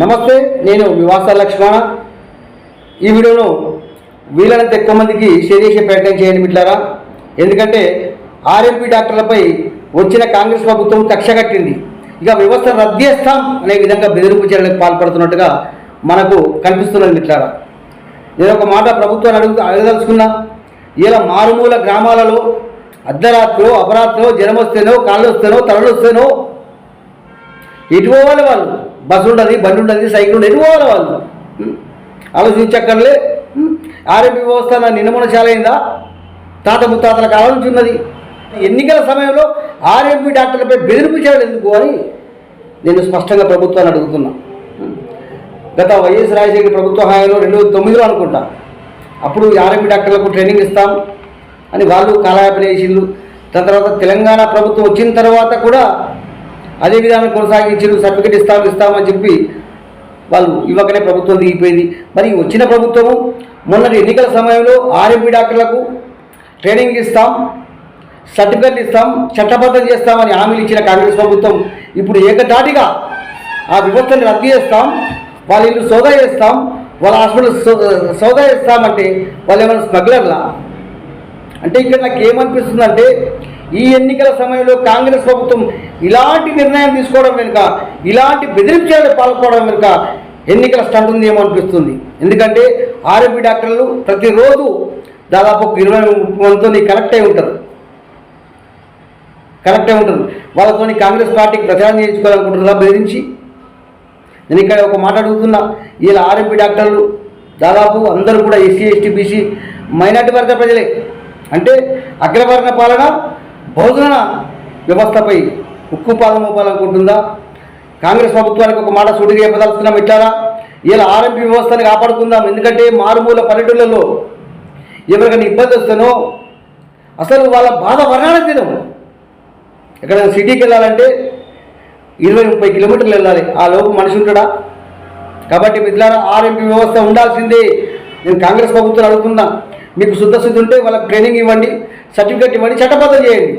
నమస్తే నేను వివాస లక్ష్మణ. ఈ వీడియోను వీలైనంత ఎక్కువ మందికి షేర్ చేసే ప్రయత్నం చేయండి మిట్లారా ఎందుకంటే ఆర్ఎంపీ డాక్టర్లపై వచ్చిన కాంగ్రెస్ ప్రభుత్వం కక్ష కట్టింది. ఇక వ్యవస్థ రద్దు చేస్తాం అనే విధంగా బెదిరింపు చర్యలకు పాల్పడుతున్నట్టుగా మనకు కనిపిస్తున్నది మిట్లారా నేను ఒక మాట ప్రభుత్వాన్ని అడుగు అడగదలుచుకున్నా. ఇలా మారుమూల గ్రామాలలో అర్ధరాత్రో అపరాత్రో జనం వస్తేనో కాళ్ళు వస్తేనో తలలు వస్తేనో ఎటు పోవాలి వాళ్ళు? బస్సు ఉండదు బండి ఉండదు సైకిల్ ఉండదు పోవాలి వాళ్ళు? ఆలోచించక్కర్లే ఆరోగ్య వ్యవస్థ నా నిన్నమన అయిందా? తాత ముత్తాతల కాలం నుంచి ఉన్నది. ఎన్నికల సమయంలో ఆర్ఎంపీ డాక్టర్లపై బెదిరింపు చేయడం ఎందుకు అని నేను స్పష్టంగా ప్రభుత్వాన్ని అడుగుతున్నా. గత వైఎస్ రాజశేఖర ప్రభుత్వ హాయంలో రెండు వేల తొమ్మిదిలో అనుకుంటా. అప్పుడు ఆర్ఎంపీ డాక్టర్లకు ట్రైనింగ్ ఇస్తాం అని వాళ్ళు కాలయాపన చేసిండ్రు. దాని తర్వాత తెలంగాణ ప్రభుత్వం వచ్చిన తర్వాత కూడా అదే విధానం కొనసాగించారు సర్టిఫికేట్ ఇస్తాం ఇస్తామని చెప్పి వాళ్ళు ఇవ్వకనే ప్రభుత్వం దిగిపోయింది. మరి వచ్చిన ప్రభుత్వము మొన్నటి ఎన్నికల సమయంలో ఆర్ఎంపీ డాక్టర్లకు ట్రైనింగ్ ఇస్తాం సర్టిఫికెట్ ఇస్తాం చట్టబద్ధం చేస్తామని హామీలు ఇచ్చిన కాంగ్రెస్ ప్రభుత్వం ఇప్పుడు ఏకధాటిగా ఆ వ్యవస్థను రద్దు చేస్తాం వాళ్ళ ఇల్లు సోదా చేస్తాం వాళ్ళ హాస్పిటల్ సో- సోదా చేస్తామంటే వాళ్ళు ఏమైనా స్మగ్లర్లా? అంటే ఇక్కడ నాకు ఏమనిపిస్తుందంటే ఈ ఎన్నికల సమయంలో కాంగ్రెస్ ప్రభుత్వం ఇలాంటి నిర్ణయం తీసుకోవడం వెనుక ఇలాంటి బెదిరించాలకు పాల్గొనడం వెనుక ఎన్నికల స్టంట్ ఉందేమో అనిపిస్తుంది. ఎందుకంటే ఆర్ఎంపీ డాక్టర్లు ప్రతిరోజు దాదాపు ఒక ఇరవై మందితో కనెక్ట్ అయి ఉంటారు. కనెక్ట్ అయి ఉంటారు. వాళ్ళతో కాంగ్రెస్ పార్టీకి ప్రచారం చేయించుకోవాలనుకుంటున్నారా బెదిరించి? నేను ఇక్కడ ఒక మాట అడుగుతున్నా. వీళ్ళ ఆర్ఎంపీ డాక్టర్లు దాదాపు అందరూ కూడా ఎస్సీ ఎస్టీ బీసీ మైనార్టీ వర్గ ప్రజలే. అంటే అగ్రవర్ణ పాలన భోజన వ్యవస్థపై ఉక్కు పాదం మోపాలనుకుంటుందా? కాంగ్రెస్ ప్రభుత్వానికి ఒక మాట సూటిగా చెప్పదలుచుకున్నాం ఇట్లారా ఇలా ఆర్ఎంపీ వ్యవస్థని కాపాడుకుందాం. ఎందుకంటే మారుమూల పల్లెటూళ్ళలో ఎవరికైనా ఇబ్బంది వస్తేనో అసలు వాళ్ళ బాధ వర్ణాల తినం ఎక్కడైనా సిటీకి వెళ్ళాలంటే ఇరవై ముప్పై కిలోమీటర్లు వెళ్ళాలి. ఆ లోపు మనిషి ఉంటాడా? కాబట్టి మిత్రులారా ఆర్ఎంపీ వ్యవస్థ ఉండాల్సిందే. నేను కాంగ్రెస్ ప్రభుత్వం అడుగుతున్నా. మీకు శుద్ధ శుద్ధి ఉంటే వాళ్ళకి ట్రైనింగ్ ఇవ్వండి సర్టిఫికెట్ ఇవ్వండి చట్టబద్ధం చేయండి.